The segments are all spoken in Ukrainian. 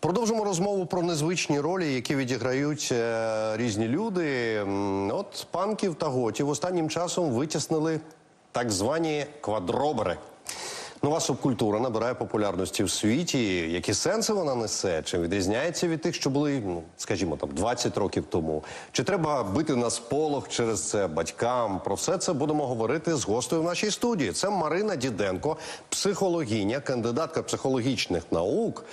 Продовжимо розмову про незвичні ролі, які відіграють е, різні люди. От панків та готів останнім часом витіснили так звані квадробери. Нова субкультура набирає популярності в світі. Які сенси вона несе? Чим відрізняється від тих, що були, ну скажімо, там 20 років тому? Чи треба бити на сполох через це батькам? Про все це будемо говорити з гостею в нашій студії. Це Марина Діденко, психологиня, кандидатка психологічних наук.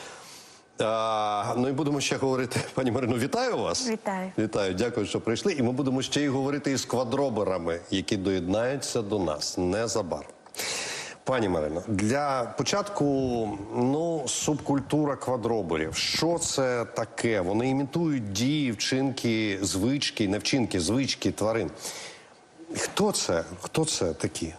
А, ну і будемо ще говорити. Пані Марино, вітаю вас. Вітаю. Вітаю, дякую, що прийшли. І ми будемо ще й говорити із квадроберами, які доєднаються до нас незабаром. Пані Марино, для початку ну субкультура квадроберів. Що це таке? Вони імітують дії, вчинки, звички, не вчинки, звички тварин. Хто це? Хто це такі?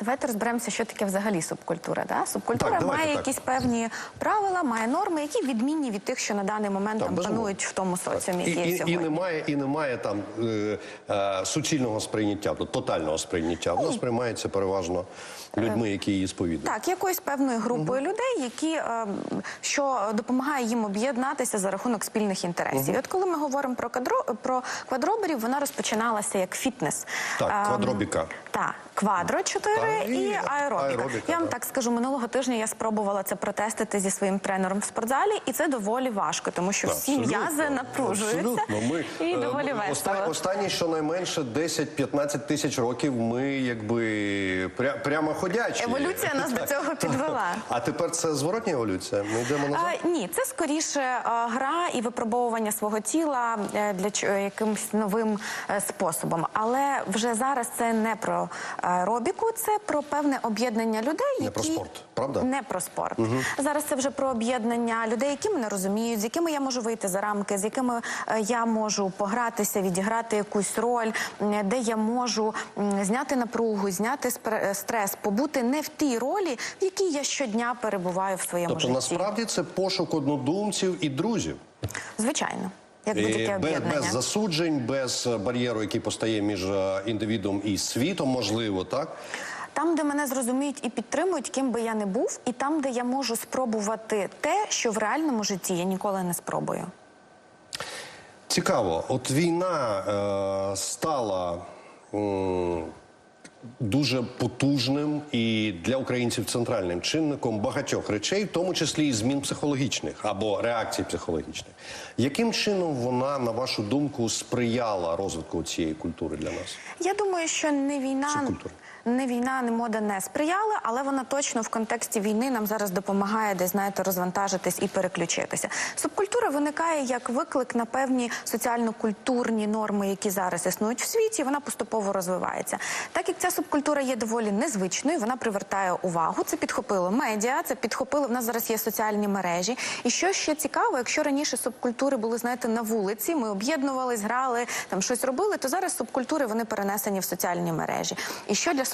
Давайте розберемося, що таке взагалі субкультура. Да? Субкультура Так, давайте має так. якісь певні правила, має норми, які відмінні від тих, що на даний момент там безумовно. панують в тому соціумі, І, і, і сьогодні. немає, і немає там е, е, суцільного сприйняття, тобто тотального сприйняття. Вона сприймається переважно людьми, які її сповідують. Так, якоюсь певною групою людей, які е, що допомагає їм об'єднатися за рахунок спільних інтересів. І от коли ми говоримо про кадро про квадроберів, вона розпочиналася як фітнес. Так, Ем, квадробіка. Так, квадро 4 Так, і і аеробіка. аеробіка, Я вам так. так скажу, минулого тижня я спробувала це протестити зі своїм тренером в спортзалі, і це доволі важко, тому що всі Абсолютно, м'язи напружуються абсолютно. Ми, і е, доволі ми- весело. оста- Останні щонайменше 10-15 тисяч років ми якби пря, прямо ходячі. Еволюція нас до цього підвела. А тепер це зворотня еволюція. Ми йдемо назад. А, ні, це скоріше е, гра і випробовування свого тіла е, для ч- е, якимось новим е, способом. Але вже зараз це не про аеробіку, це про певне об'єднання людей. Не про спорт, правда? Не про спорт. Зараз це вже про об'єднання людей, які мене розуміють, з якими я можу вийти за рамки, з якими е, я можу погратися, відіграти якусь роль, де я можу зняти напругу, зняти е, стрес, побути не в тій ролі, в якій я щодня перебуваю в своєму Тобто житті. насправді це пошук однодумців і друзів. Звичайно, як будь-яке без, об'єднання. без засуджень, без е, бар'єру, який постає між е, індивідом і світом, можливо, так? Там, де мене зрозуміють і підтримують, ким би я не був, і там, де я можу спробувати те, що в реальному житті я ніколи не спробую. Цікаво, от війна е, стала м, дуже потужним і для українців центральним чинником багатьох речей, в тому числі і змін психологічних або реакцій психологічних. Яким чином вона, на вашу думку, сприяла розвитку цієї культури для нас? Я думаю, що не війна, Субкультура. Не війна, не мода не сприяли, але вона точно в контексті війни нам зараз допомагає десь знаєте розвантажитись і переключитися. Субкультура виникає як виклик на певні соціально-культурні норми, які зараз існують в світі. Вона поступово розвивається. Так як ця субкультура є доволі незвичною, вона привертає увагу. Це підхопило медіа, це підхопило. В нас зараз є соціальні мережі. І що ще цікаво, якщо раніше субкультури були знаєте на вулиці, ми об'єднувались, грали там щось робили, то зараз субкультури вони перенесені в соціальні мережі. І що для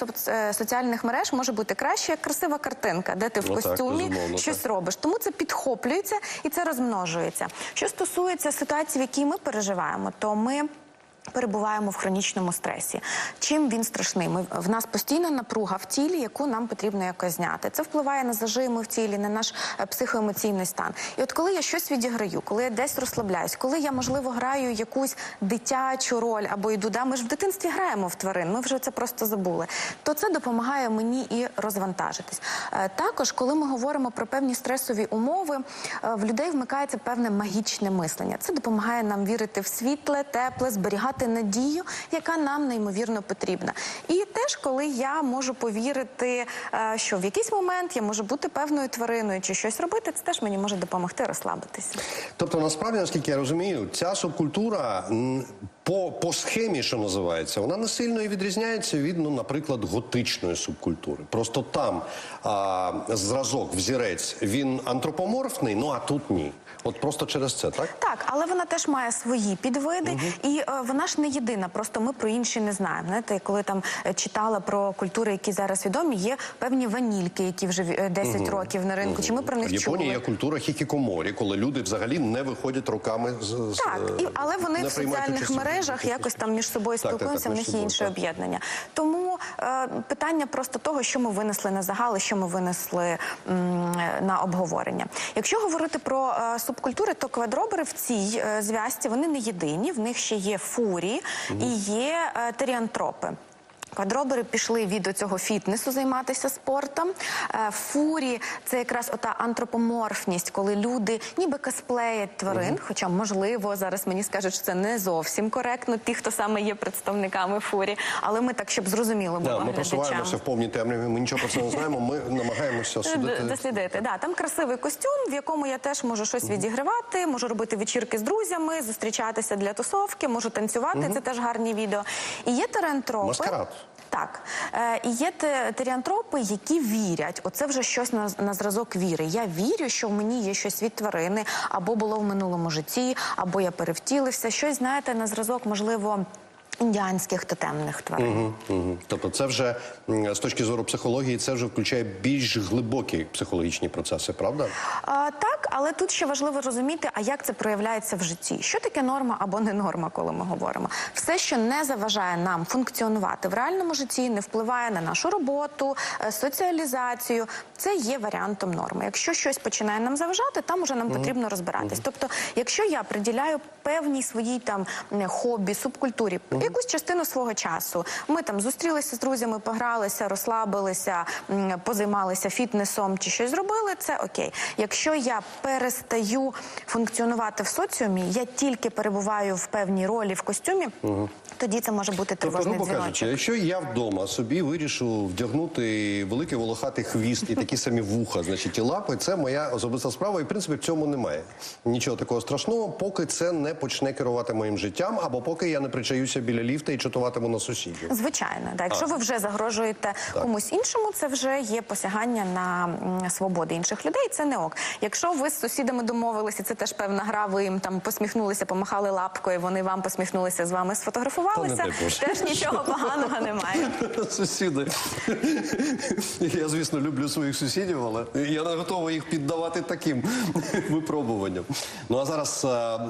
соціальних мереж може бути краще, як красива картинка, де ти в Ну костюмі щось так. робиш. Тому це підхоплюється і це розмножується. Що стосується ситуації, в якій ми переживаємо, то ми. Перебуваємо в хронічному стресі. Чим він страшний? Ми в нас постійна напруга в тілі, яку нам потрібно якось зняти. Це впливає на зажими в тілі, на наш е, психоемоційний стан. І от коли я щось відіграю, коли я десь розслабляюсь, коли я можливо граю якусь дитячу роль або йду, да, ми ж в дитинстві граємо в тварин, ми вже це просто забули. То це допомагає мені і розвантажитись. Е, Також, коли ми говоримо про певні стресові умови, е, в людей вмикається певне магічне мислення. Це допомагає нам вірити в світле, тепле, зберігати надію, яка нам неймовірно потрібна. І теж, коли я можу повірити, е, що в якийсь момент я можу бути певною твариною чи щось робити, це теж мені може допомогти розслабитися. Тобто, насправді, наскільки я розумію, ця субкультура по, по схемі, що називається, вона не сильно і відрізняється від, ну, наприклад, готичної субкультури. Просто там а, зразок, взірець, він антропоморфний, ну а тут ні. От просто через це, так? Так, але вона теж має свої підвиди, і е, вона ж не єдина. Просто ми про інші не знаємо. Знаєте, коли там е, читала про культури, які зараз відомі, є певні ванільки, які вже е, 10 років на ринку. Чи ми про них В Японії чули? є культура хікікоморі, коли люди взагалі не виходять руками з з- Так, і, але вони в соціальних мережах якось там між собою Так, так, так, спілкуються, в них є інше об'єднання. Тому е, питання просто того, що ми винесли на загал, що ми винесли м, на обговорення. Якщо говорити про е, субкультури, то квадробери в цій е, зв'язці вони не єдині. В них ще є фурі і є е, теріантропи. Квадробери пішли від цього фітнесу займатися спортом. Е, Фурі це якраз ота антропоморфність, коли люди ніби косплеять тварин. Хоча, можливо, зараз мені скажуть, що це не зовсім коректно, ті, хто саме є представниками фурі. Але ми так, щоб зрозуміло було Да, ми просуваємося в повній темряві. Ми нічого про це не знаємо. Ми намагаємося судити. Дослідити, да, там красивий костюм, в якому я теж можу щось відігравати, можу робити вечірки з друзями, зустрічатися для тусовки, можу танцювати. Це теж гарні відео. І є терентропи. Маскарад. Так, е, і є теріантропи, які вірять. Оце вже щось на, на зразок віри. Я вірю, що в мені є щось від тварини, або було в минулому житті, або я перевтілився. Щось знаєте на зразок, можливо, індіанських тотемних тварин. Мгм. Тобто, це вже з точки зору психології, це вже включає більш глибокі психологічні процеси, правда? А, так, але тут ще важливо розуміти, а як це проявляється в житті. Що таке норма або не норма, коли ми говоримо? Все, що не заважає нам функціонувати в реальному житті, не впливає на нашу роботу, е, соціалізацію. Це є варіантом норми. Якщо щось починає нам заважати, там уже нам потрібно розбиратись. Тобто, якщо я приділяю певній своїй там хобі, субкультурі, якусь частину свого часу, ми там зустрілися з друзями, погралися, розслабилися, позаймалися фітнесом чи щось зробили, це окей. Якщо я перестаю функціонувати в соціумі, я тільки перебуваю в певній ролі в костюмі, тоді це може бути Тобто, тривожний кажучи, дзвіночок. якщо я вдома собі вирішу вдягнути великий волохатий хвіст і такі самі вуха, значить і лапи, це моя особиста справа, і в принципі в цьому немає нічого такого страшного, поки це не почне керувати моїм життям, або поки я не причаюся біля ліфта і чатуватиму на сусідів. Звичайно, да. якщо ви вже загрожуєте комусь іншому, це вже є посягання на свободи інших людей. Це не ок. Якщо ви з сусідами домовилися, це теж певна гра. Ви їм там посміхнулися, помахали лапкою. Вони вам посміхнулися з вами, сфотографувалися. Теж нічого поганого немає. Сусіди. Я, звісно, люблю своїх сусідів, але я не готовий їх піддавати таким випробуванням. Ну а зараз,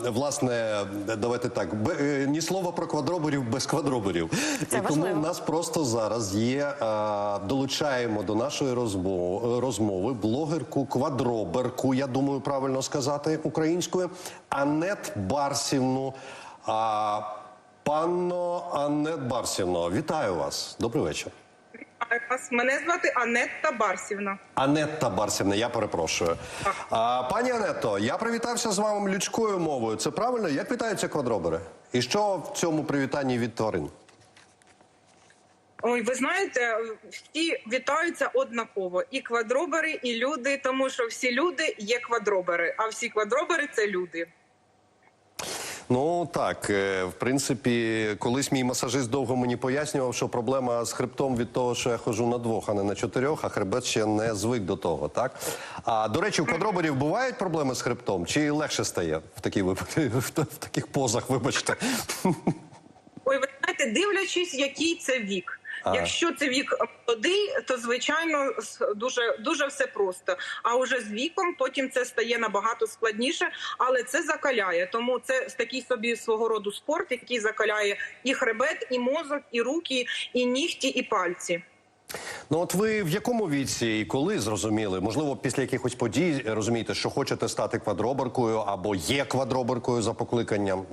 е, власне, давайте так. е, Ні слова про квадроберів без квадроберів. Це І тому важливо. в нас просто зараз є. е, Долучаємо до нашої розмови, розмови блогерку квадроберку, я думаю, правильно сказати українською, Анет Барсівну. А, Панно Анет Барсівно, вітаю вас. Добрий вечір. Вітаю вас. Мене звати Анетта Барсівна. Анетта Барсівна, я перепрошую. А, пані Анетто, я привітався з вами людською мовою. Це правильно? Як вітаються квадробери? І що в цьому привітанні від тварин? Ой, ви знаєте, всі вітаються однаково. І квадробери, і люди, тому що всі люди є квадробери, а всі квадробери це люди. Ну так, е, в принципі, колись мій масажист довго мені пояснював, що проблема з хребтом від того, що я ходжу на двох, а не на чотирьох, а хребет ще не звик до того. Так а до речі, у квадроборів бувають проблеми з хребтом? Чи легше стає в такі в таких позах? Вибачте. Ой, ви знаєте, дивлячись, який це вік. А. Якщо це вік молодий, то звичайно дуже дуже все просто. А уже з віком потім це стає набагато складніше, але це закаляє. Тому це такий собі свого роду спорт, який закаляє і хребет, і мозок, і руки, і нігті, і пальці. Ну, от ви в якому віці і коли зрозуміли? Можливо, після якихось подій розумієте, що хочете стати квадроберкою або є квадроберкою за покликанням?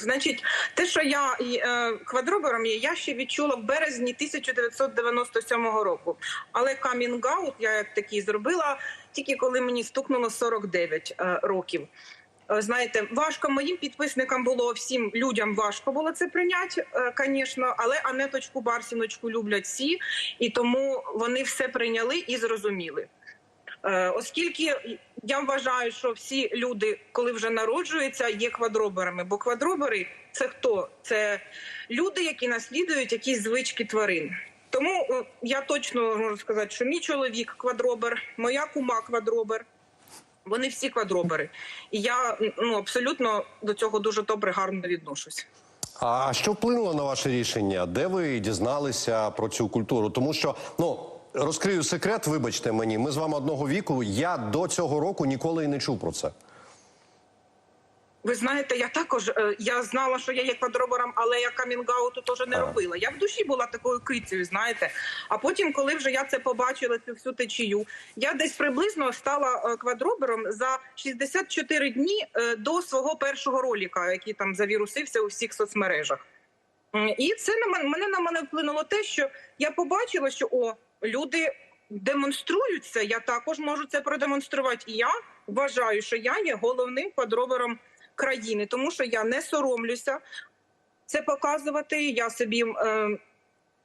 Значить, те, що я е, квадробером є, я ще відчула в березні 1997 року. Але камінг-аут я як такий зробила тільки коли мені стукнуло 49 е, років. Е, Знаєте, важко моїм підписникам було всім людям важко було це прийняти, звісно, але Анеточку Барсіночку люблять всі, і тому вони все прийняли і зрозуміли. Е, Оскільки я вважаю, що всі люди, коли вже народжуються, є квадроберами. Бо квадробери це хто? Це люди, які наслідують якісь звички тварин. Тому е, я точно можу сказати, що мій чоловік квадробер, моя кума квадробер. Вони всі квадробери, і я ну абсолютно до цього дуже добре гарно відношусь. А що вплинуло на ваше рішення? Де ви дізналися про цю культуру? Тому що ну. Розкрию секрет, вибачте мені. Ми з вами одного віку. Я до цього року ніколи і не чув про це. Ви знаєте, я також е, я знала, що я є квадробором, але я камінгауту теж не робила. Я в душі була такою кицею, знаєте. А потім, коли вже я це побачила, цю всю течію, я десь приблизно стала е, квадробором за 64 дні е, до свого першого роліка, який там завірусився у всіх соцмережах. І це на мене мене на мене вплинуло те, що я побачила, що о, люди демонструються. Я також можу це продемонструвати. І я вважаю, що я є головним квадробором країни, тому що я не соромлюся це показувати. Я собі е,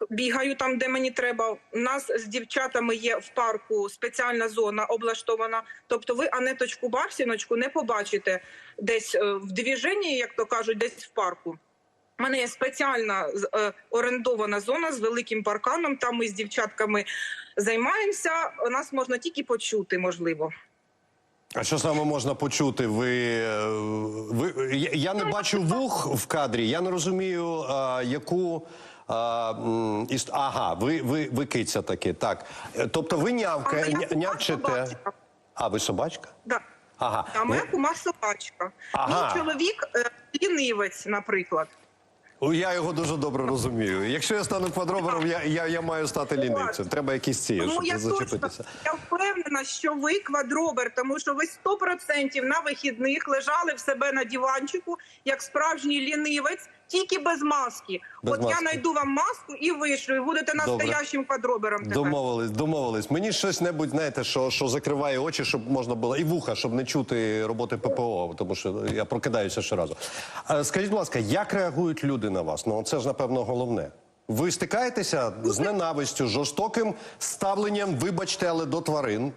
бігаю там, де мені треба. У нас з дівчатами є в парку спеціальна зона облаштована. Тобто, ви Анеточку Барсіночку не побачите десь е, в двіженні, як то кажуть, десь в парку. У мене є спеціальна е, орендована зона з великим парканом. Там ми з дівчатками займаємося. Нас можна тільки почути, можливо. А що саме можна почути? Ви, е, ви я- я не бачу вух в кадрі. Я не розумію, а, яку. А, м, іс- ага, ви, ви, ви киця таки. Так. Е, Тобто ви нявка, ня- нявчите. А, ви собачка? Да. Ага. А моя Ви- кума собачка. Ага. Мій чоловік е, лінивець, наприклад. О, Я його дуже добре розумію. Якщо я стану квадробором, я, я, я маю стати лінивцем. Треба якісь ці, Тому щоб я точно я впевнена, що ви квадробер, тому що ви 100% на вихідних лежали в себе на диванчику, як справжній лінивець, тільки без маски. Без От маски. я знайду вам маску і вишлю, і будете настоящим квадробером. тепер. Домовились, домовились. Мені щось небудь, знаєте, що, що закриває очі, щоб можна було і вуха, щоб не чути роботи ППО, тому що я прокидаюся щоразу. Скажіть, будь ласка, як реагують люди на вас? Ну це ж напевно головне. Ви стикаєтеся з ненавистю, жорстоким ставленням, вибачте, але до тварин.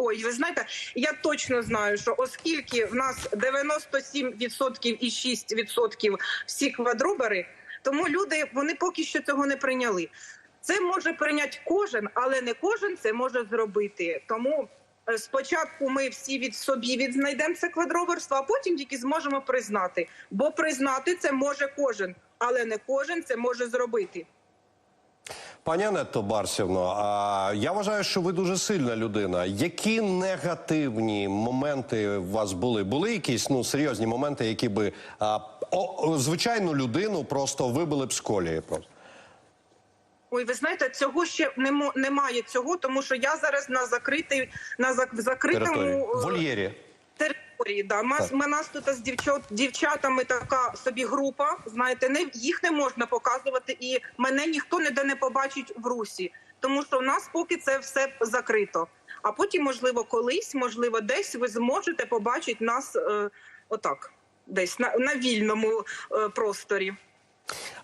Ой, ви знаєте, я точно знаю, що оскільки в нас 97% і 6% всі квадробери, тому люди вони поки що цього не прийняли. Це може прийняти кожен, але не кожен це може зробити. Тому е, спочатку ми всі від собі відзнайдемо це квадроберство, а потім тільки зможемо признати. Бо признати це може кожен, але не кожен це може зробити. Пані Анетто Барсівно, а я вважаю, що ви дуже сильна людина. Які негативні моменти у вас були? Були якісь ну серйозні моменти, які би а, о, звичайну людину просто вибили б з колії? Просто Ой, ви знаєте, цього ще не немає цього, тому що я зараз на закритій на зак- закритому території е, вольєрі. Території. Да, Мас, ми нас тут з дівчат, дівчатами така собі група. Знаєте, не їх не можна показувати, і мене ніхто ніде не побачить в русі, тому що в нас поки це все закрито. А потім, можливо, колись, можливо, десь ви зможете побачити нас е, отак, десь на, на вільному е, просторі.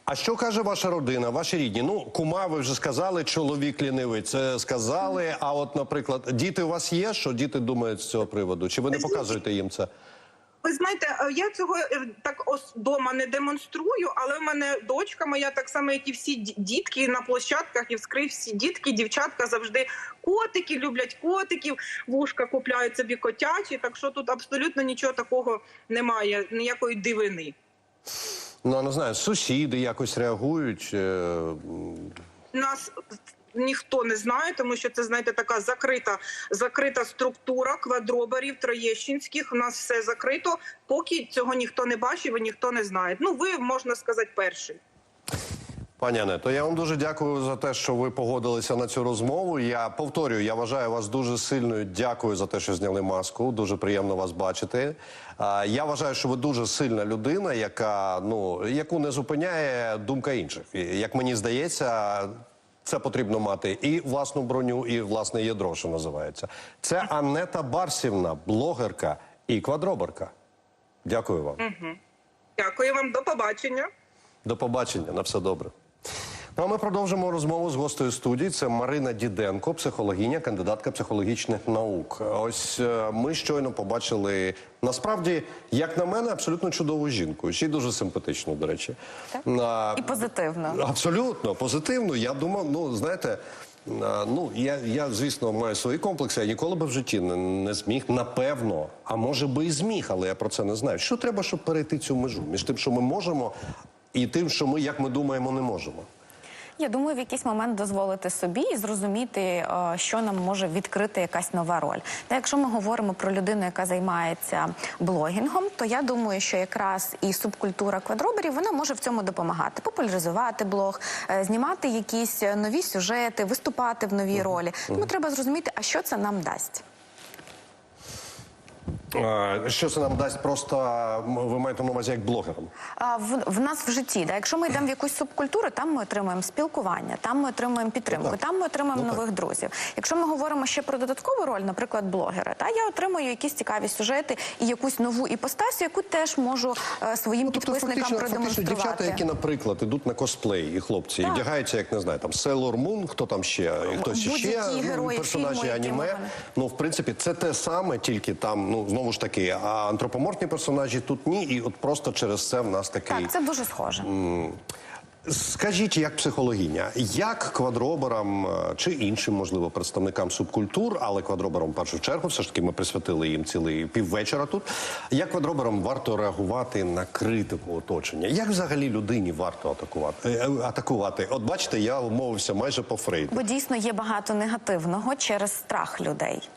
А що каже ваша родина, ваші рідні? Ну, кума, ви вже сказали, чоловік лінивий. Це сказали. А от, наприклад, діти у вас є? Що діти думають з цього приводу? Чи ви не показуєте їм це? Ви знаєте, е, я цього е, так ось дома не демонструю, але в мене дочка моя, так само, як і всі дітки на площадках і вскрив всі дітки, дівчатка завжди котики, люблять котиків, вушка купляють собі котячі. Так що тут абсолютно нічого такого немає, ніякої дивини. Ну, не знаю, сусіди якось реагують. е, Нас ніхто не знає, тому що це знаєте така закрита, закрита структура квадроберів троєщинських. У нас все закрито. Поки цього ніхто не бачив і ніхто не знає. Ну ви можна сказати перший. Пані Ането, я вам дуже дякую за те, що ви погодилися на цю розмову. Я повторюю, я вважаю вас дуже сильною. Дякую за те, що зняли маску. Дуже приємно вас бачити. Я вважаю, що ви дуже сильна людина, яка ну яку не зупиняє думка інших. Як мені здається, це потрібно мати і власну броню, і власне ядро, що називається. Це Анета Барсівна, блогерка і квадроберка. Дякую вам. Дякую вам, до побачення. До побачення, на все добре. Ну а ми продовжимо розмову з гостею студії. Це Марина Діденко, психологиня, кандидатка психологічних наук. Ось е, ми щойно побачили насправді, як на мене, абсолютно чудову жінку. Ще й дуже симпатичну, до речі. А, І позитивно. Абсолютно позитивно. Я думав, ну знаєте. Ну, я, я, звісно, маю свої комплекси. Я ніколи би в житті не, не зміг, напевно, а може би і зміг, але я про це не знаю. Що треба, щоб перейти цю межу між тим, що ми можемо, і тим, що ми, як ми думаємо, не можемо. Я думаю, в якийсь момент дозволити собі і зрозуміти, е, що нам може відкрити якась нова роль. Та якщо ми говоримо про людину, яка займається блогінгом, то я думаю, що якраз і субкультура квадроберів вона може в цьому допомагати, популяризувати блог, е, знімати якісь нові сюжети, виступати в новій ролі. Тому треба зрозуміти, а що це нам дасть. Е, Що це нам дасть просто, ви маєте на увазі як блогерам? А в, в нас в житті, да, якщо ми йдемо в якусь субкультуру, там ми отримуємо спілкування, там ми отримуємо підтримку, Ну, там ми отримуємо Ну, так. нових друзів. Якщо ми говоримо ще про додаткову роль, наприклад, блогера, та я отримую якісь цікаві сюжети і якусь нову іпостасю, яку теж можу е, своїм Тобто підписникам фактично, фактично дівчата, які, наприклад, ідуть на косплей, і хлопці, і вдягаються, як не знаю, там Sailor Moon, хто там ще, і хтось ще, ну, герої персонажі фільму, аніме. Ну, в принципі, це те саме, тільки там, ну, знову ж таки, а антропоморфні персонажі тут ні, і от просто через це в нас такий. Так, це дуже схоже. Скажіть, як психологиня, як квадроберам е, чи іншим, можливо, представникам субкультур, але квадроберам в першу чергу, все ж таки ми присвятили їм цілий піввечора тут. Як квадроберам варто реагувати на критику оточення? Як взагалі людині варто атакувати? е, е, атакувати? От бачите, я вмовився майже по Фрейду. Бо дійсно є багато негативного через страх людей.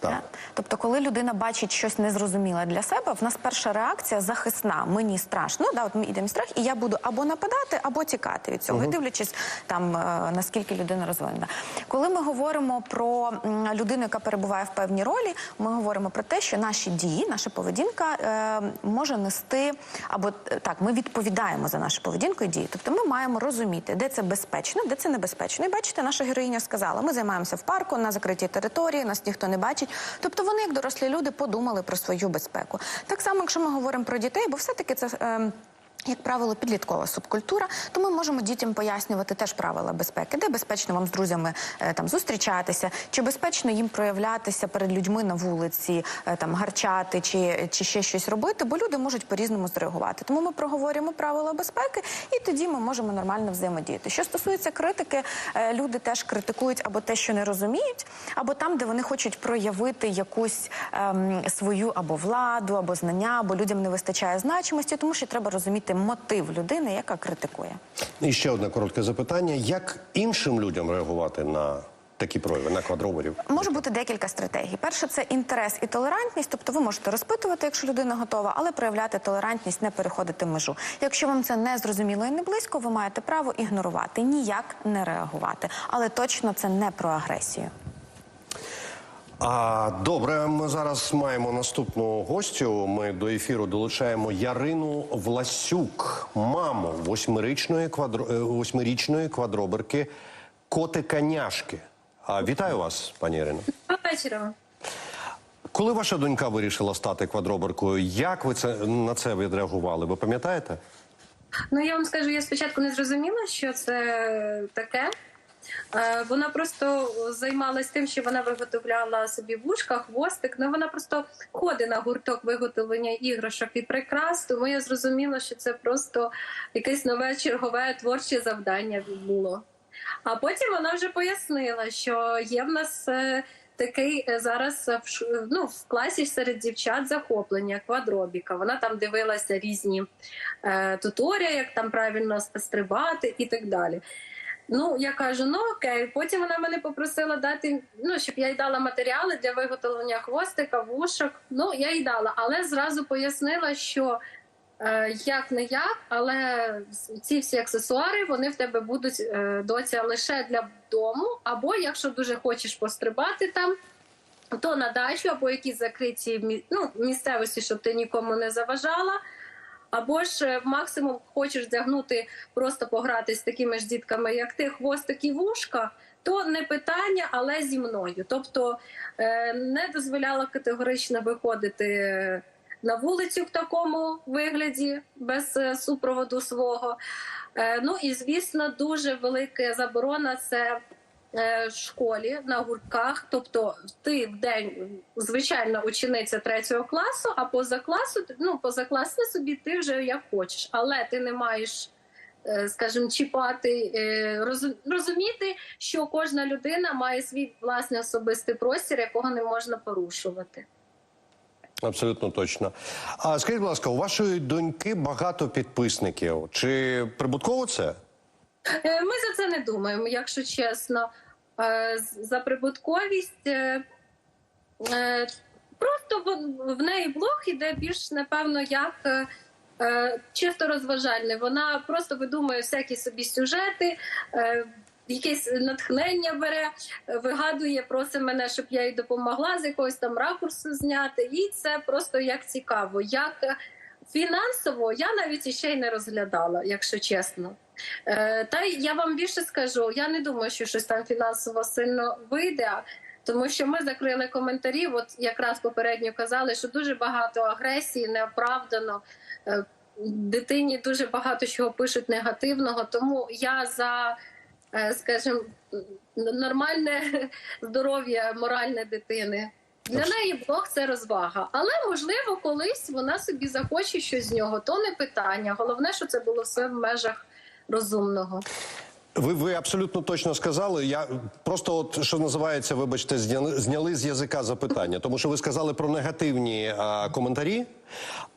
Так. Тобто, коли людина бачить щось незрозуміле для себе, в нас перша реакція захисна. Мені страшно. Да, от ми йдемо страх, і я буду або нападати, або тікати від цього, і дивлячись там е, наскільки людина розвинена. Коли ми говоримо про м, людину, яка перебуває в певній ролі, ми говоримо про те, що наші дії, наша поведінка е, може нести або е, так, ми відповідаємо за нашу поведінку і дії. Тобто, ми маємо розуміти, де це безпечно, де це небезпечно. І бачите, наша героїня сказала: ми займаємося в парку на закритій території, нас ніхто не бачить. Тобто, вони, як дорослі люди, подумали про свою безпеку. Так само, якщо ми говоримо про дітей, бо все-таки це. ем, як правило, підліткова субкультура, то ми можемо дітям пояснювати теж правила безпеки, де безпечно вам з друзями е, там зустрічатися, чи безпечно їм проявлятися перед людьми на вулиці, е, там гарчати чи, чи ще щось робити, бо люди можуть по-різному зреагувати. Тому ми проговорюємо правила безпеки, і тоді ми можемо нормально взаємодіяти. Що стосується критики, е, люди теж критикують або те, що не розуміють, або там, де вони хочуть проявити якусь ем, свою або владу, або знання, або людям не вистачає значимості, тому що треба розуміти мотив людини, яка критикує. І ще одне коротке запитання: як іншим людям реагувати на такі прояви, на квадроберів? Може бути декілька стратегій. Перше це інтерес і толерантність. Тобто ви можете розпитувати, якщо людина готова, але проявляти толерантність, не переходити межу. Якщо вам це не зрозуміло і не близько, ви маєте право ігнорувати, ніяк не реагувати. Але точно це не про агресію. А добре, ми зараз маємо наступну гостю. Ми до ефіру долучаємо Ярину Власюк, маму восьмирічної квадро... е, восьмирічної квадроберки котика Няшки. А вітаю вас, пані Ірино. Вечора. Коли ваша донька вирішила стати квадроберкою, як ви це на це відреагували? Ви пам'ятаєте? Ну я вам скажу, я спочатку не зрозуміла, що це таке. Е, Вона просто займалась тим, що вона виготовляла собі вушка, хвостик. Ну вона просто ходить на гурток виготовлення іграшок і прикрас. Тому я зрозуміла, що це просто якесь нове чергове творче завдання було. А потім вона вже пояснила, що є в нас е, такий е, зараз ну, в класі серед дівчат захоплення квадробіка. Вона там дивилася різні е, туторії, як там правильно стрибати і так далі. Ну, я кажу, ну окей. Потім вона мене попросила дати, ну, щоб я їй дала матеріали для виготовлення хвостика, вушок. Ну, я їй дала, але зразу пояснила, що е, як не як, але ці всі аксесуари вони в тебе будуть е, доця лише для дому, або якщо дуже хочеш пострибати там. То на дачу або якісь закриті ну, місцевості, щоб ти нікому не заважала. Або ж е, максимум хочеш вдягнути, просто пограти з такими ж дітками, як ти, хвостик і вушка, то не питання, але зі мною. Тобто е, не дозволяла категорично виходити на вулицю в такому вигляді, без е, супроводу свого. Ну і звісно, дуже велика заборона це в школі на гуртках. Тобто, ти в день звичайна учениця третього класу, а поза класу, ну поза класне собі ти вже як хочеш, але ти не маєш. е, Скажімо, чіпати, е, розуміти, що кожна людина має свій власний особистий простір, якого не можна порушувати. Абсолютно точно. А скажіть, будь ласка, у вашої доньки багато підписників. Чи прибутково це? Е, Ми за це не думаємо, якщо чесно. Е, За прибутковість е, е, просто в- неї блог іде більш, напевно, як чисто розважальний. Вона просто видумує всякі собі сюжети. Якесь натхнення бере, вигадує, просить мене, щоб я їй допомогла з якогось там ракурсу зняти. І це просто як цікаво. Як фінансово я навіть іще й не розглядала, якщо чесно. Е, Та я вам більше скажу, я не думаю, що щось там фінансово сильно вийде. Тому що ми закрили коментарі, от якраз попередньо казали, що дуже багато агресії неоправдано. Е, Дитині дуже багато чого пишуть негативного. Тому я за, е, скажімо, нормальне здоров'я моральне дитини. Для неї блог це розвага. Але можливо, колись вона собі захоче щось з нього, то не питання. Головне, що це було все в межах розумного. Ви, ви абсолютно точно сказали. Я просто, от що називається, вибачте, зняли, зняли з язика запитання, тому що ви сказали про негативні а, коментарі.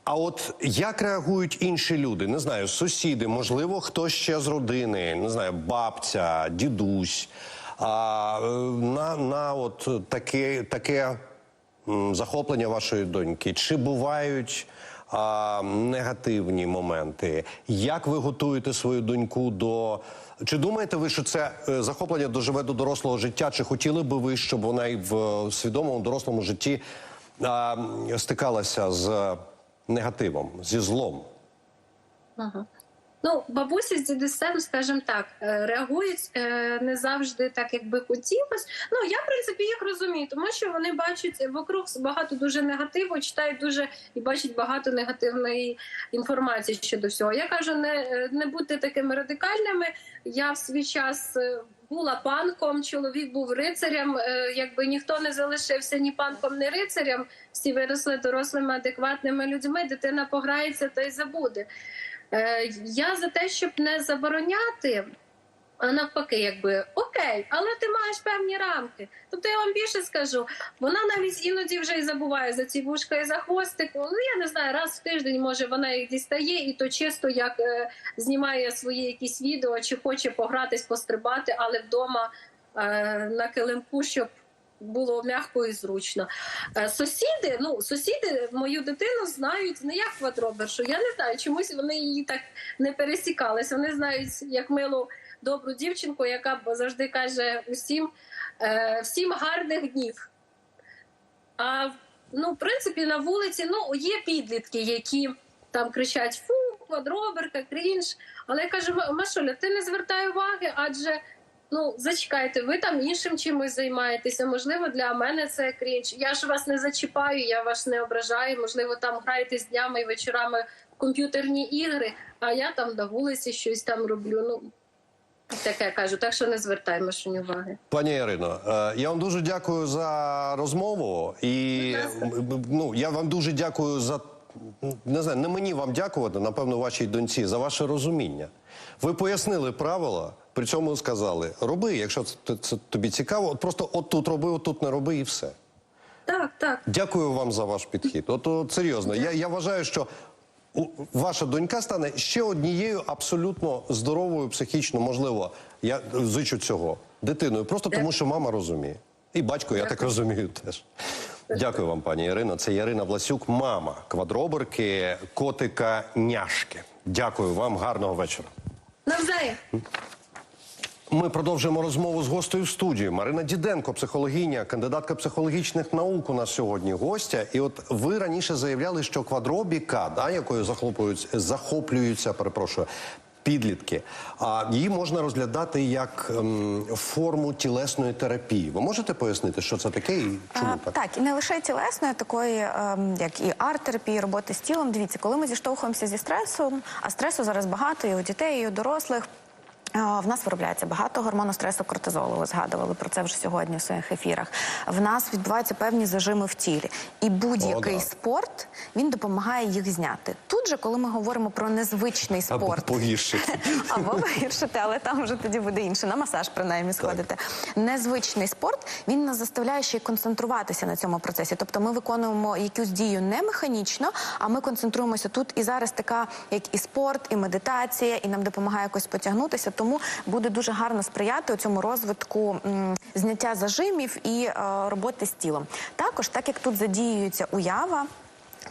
А от як реагують інші люди? Не знаю, сусіди, можливо, хтось ще з родини, не знаю, бабця, дідусь. А, е, на, на от таке, таке захоплення вашої доньки? Чи бувають а, негативні моменти? Як ви готуєте свою доньку до. Чи думаєте ви, що це е, захоплення доживе до дорослого життя? Чи хотіли би ви, щоб вона і в свідомому дорослому житті а, стикалася з негативом, зі злом? Ага. Ну, бабусі з дідусем, скажімо так, е, реагують е, не завжди так, як би хотілося. Ну я в принципі їх розумію, тому що вони бачать вокруг багато дуже негативу, читають дуже і бачать багато негативної інформації щодо всього. Я кажу, не, е, не будьте такими радикальними. Я в свій час. Була панком, чоловік був рицарем. Якби ніхто не залишився ні панком, ні рицарем. Всі виросли дорослими, адекватними людьми. Дитина пограється та й забуде. Е, Я за те, щоб не забороняти, а навпаки, якби окей, але ти маєш певні рамки. Тобто я вам більше скажу, вона навіть іноді вже й забуває за ці вушка і за хвостик. Ну я не знаю, раз в тиждень може вона їх дістає, і то чисто як е, знімає свої якісь відео, чи хоче погратись, пострибати, але вдома е, на килимку, щоб було м'яко і зручно. Е, Сусіди, ну сусіди мою дитину знають не як квадробершу. Я не знаю, чомусь вони її так не пересікались. Вони знають як милу добру дівчинку, яка завжди каже усім е, всім гарних днів. А ну, в принципі, на вулиці ну, є підлітки, які там кричать фу, квадроберка, крінж. Але я кажу, Машуля, ти не звертай уваги, адже ну зачекайте, ви там іншим чимось займаєтеся. Можливо, для мене це крінж. Я ж вас не зачіпаю, я вас не ображаю. Можливо, там граєтесь днями і вечорами в комп'ютерні ігри, а я там на вулиці щось там роблю. Ну таке кажу, так що не звертай Машунь уваги. Пані Ірино, е, я вам дуже дякую за розмову. І ну, я вам дуже дякую за не знаю, не мені вам дякувати, напевно, вашій доньці за ваше розуміння. Ви пояснили правила, при цьому сказали: роби, якщо це, це тобі цікаво, от просто от тут роби, от тут не роби, і все. Так, так. Дякую вам за ваш підхід. От, от серйозно, я, я вважаю, що ваша донька стане ще однією абсолютно здоровою, психічно, можливо, я зичу цього дитиною, просто тому, що мама розуміє. І батько, я так розумію, теж. Дякую вам, пані Ірино. Це Ярина Власюк, мама квадроберки, котика няшки. Дякую вам, гарного вечора. Навзаєм. Ми продовжуємо розмову з гостею в студії. Марина Діденко, психологиня, кандидатка психологічних наук. У нас сьогодні гостя. І от ви раніше заявляли, що квадробіка, да, якою захоплюються, захоплюються, перепрошую. Підлітки, а її можна розглядати як ем, форму тілесної терапії. Ви можете пояснити, що це таке і чому А, так? так, і не лише тілесної, такої, ем, як і арт-терапії, роботи з тілом. Дивіться, коли ми зіштовхуємося зі стресом, а стресу зараз багато і у дітей, і у дорослих. В нас виробляється багато гормону стресу кортизолу. Ви згадували про це вже сьогодні у своїх ефірах. В нас відбуваються певні зажими в тілі, і будь-який да. спорт він допомагає їх зняти. Тут же, коли ми говоримо про незвичний Або спорт, погіршити. або вигіршити, але там вже тоді буде інше. На масаж принаймні сходити. Незвичний спорт він нас заставляє ще й концентруватися на цьому процесі. Тобто ми виконуємо якусь дію не механічно, а ми концентруємося тут і зараз така, як і спорт, і медитація, і нам допомагає якось потягнутися. Тому буде дуже гарно сприяти у цьому розвитку м, зняття зажимів і е, роботи з тілом. Також, так як тут задіюється уява.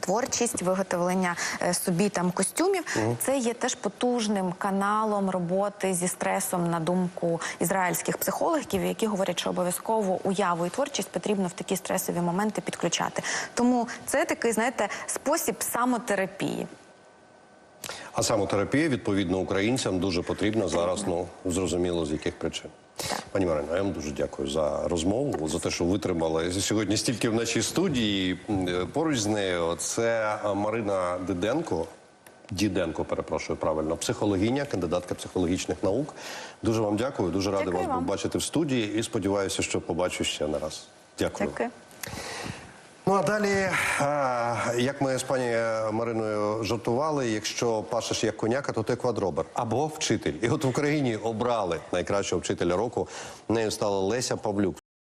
Творчість, виготовлення е, собі там костюмів, це є теж потужним каналом роботи зі стресом на думку ізраїльських психологів, які говорять, що обов'язково уяву і творчість потрібно в такі стресові моменти підключати. Тому це такий, знаєте, спосіб самотерапії. А самотерапія, відповідно, українцям дуже потрібна зараз, ну зрозуміло з яких причин. Пані Марино, я вам дуже дякую за розмову, за те, що витримали сьогодні стільки в нашій студії. Е, Поруч з нею це Марина Диденко. Діденко, перепрошую правильно, психологиня, кандидатка психологічних наук. Дуже вам дякую, дуже радий Дякую вас вам. побачити в студії і сподіваюся, що побачу ще не раз. Дякую. Дякую. Ну а далі, е, як ми з пані Мариною жартували, якщо пашеш як коняка, то ти квадробер або вчитель. І от в Україні обрали найкращого вчителя року. Нею стала Леся Павлюк.